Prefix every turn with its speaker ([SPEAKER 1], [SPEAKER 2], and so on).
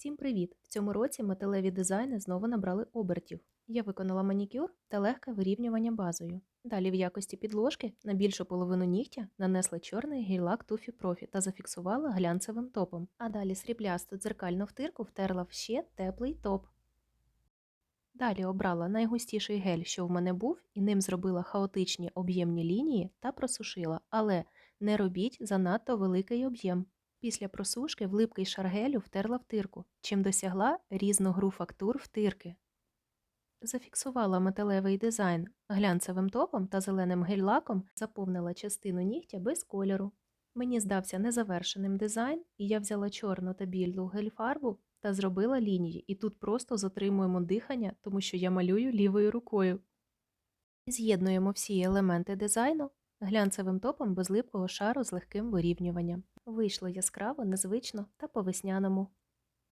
[SPEAKER 1] Всім привіт! В цьому році металеві дизайни знову набрали обертів. Я виконала манікюр та легке вирівнювання базою. Далі в якості підложки на більшу половину нігтя нанесла чорний гель-лак Туфі Профі та зафіксувала глянцевим топом. А далі сріблясту дзеркальну втирку втерла в ще теплий топ. Далі обрала найгустіший гель, що в мене був, і ним зробила хаотичні об'ємні лінії та просушила, але не робіть занадто великий об'єм. Після просушки в липкий шар гелю втерла втирку, чим досягла різну гру фактур втирки. Зафіксувала металевий дизайн глянцевим топом та зеленим гель-лаком, заповнила частину нігтя без кольору. Мені здався незавершеним дизайн, і я взяла чорну та білу гель-фарбу та зробила лінії, і тут просто затримуємо дихання, тому що я малюю лівою рукою. З'єднуємо всі елементи дизайну глянцевим топом без липкого шару з легким вирівнюванням. Вийшло яскраво, незвично та по-весняному.